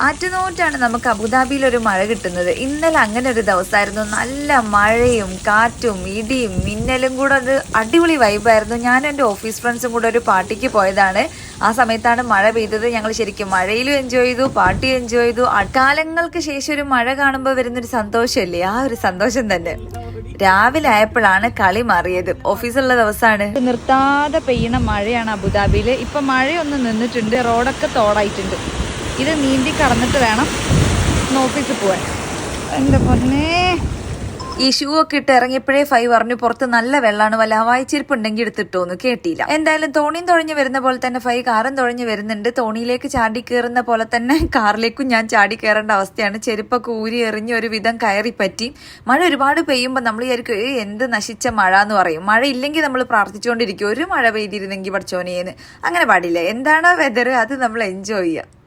ആറ്റുനോറ്റാണ് നമുക്ക് അബുദാബിയിൽ ഒരു മഴ കിട്ടുന്നത്. ഇന്നലെ അങ്ങനെ ഒരു ദിവസമായിരുന്നു. നല്ല മഴയും കാറ്റും ഇടിയും മിന്നലും കൂടെ അത് അടിപൊളി വൈബായിരുന്നു ഞാൻ എന്റെ ഓഫീസ് ഫ്രണ്ട്സും കൂടെ ഒരു പാർട്ടിക്ക് പോയതാണ്. ആ സമയത്താണ് മഴ പെയ്തത്. ഞങ്ങൾ ശരിക്കും മഴയിലും എൻജോയ് ചെയ്തു പാർട്ടി എൻജോയ് ചെയ്തു. അക്കാലങ്ങൾക്ക് ശേഷം ഒരു മഴ കാണുമ്പോൾ വരുന്നൊരു സന്തോഷമല്ലേ ആ ഒരു സന്തോഷം തന്നെ. രാവിലെ ആയപ്പോഴാണ് കളി മാറിയത്. ഓഫീസുള്ള ദിവസമാണ്. നിർത്താതെ പെയ്യുന്ന മഴയാണ് അബുദാബിയിൽ ഇപ്പൊ മഴയൊന്ന് നിന്നിട്ടുണ്ട്. റോഡൊക്കെ തോടായിട്ടുണ്ട്. ഇത് നീന്തി കടന്നിട്ട് വേണം ഓഫീസിൽ പോവാൻ. എന്റെ പൊന്നേ? ഈ ഷൂ ഒക്കെ ഇട്ട് ഇറങ്ങിയപ്പോഴേ ഫൈ പറഞ്ഞു പുറത്ത് നല്ല വെള്ളമാണ് വല്ല ഹവായി ചെരുപ്പ് ഉണ്ടെങ്കിൽ എടുത്തിട്ടോന്ന് കേട്ടില്ല. എന്തായാലും തോണിയും തുഴഞ്ഞു വരുന്ന പോലെ തന്നെ ഫൈ കാറും തുഴഞ്ഞു വരുന്നുണ്ട്. തോണിയിലേക്ക് ചാടി കയറുന്ന പോലെ തന്നെ കാറിലേക്കും ഞാൻ ചാടി കയറേണ്ട അവസ്ഥയാണ്. ചെരുപ്പൊക്കെ ഊരി എറിഞ്ഞ് ഒരു വിധം കയറി പറ്റി. മഴ ഒരുപാട് പെയ്യുമ്പോൾ നമ്മൾ വിചാരിക്കും "ഏയ്, എന്ത് നശിച്ച മഴ എന്ന് പറയും. മഴ ഇല്ലെങ്കിൽ നമ്മൾ പ്രാർത്ഥിച്ചുകൊണ്ടിരിക്കും ഒരു മഴ പെയ്തിരുന്നെങ്കിൽ പഠിച്ചോനേന്ന്. അങ്ങനെ പാടില്ല. എന്താണോ വെതർ അത് നമ്മൾ എൻജോയ് ചെയ്യുക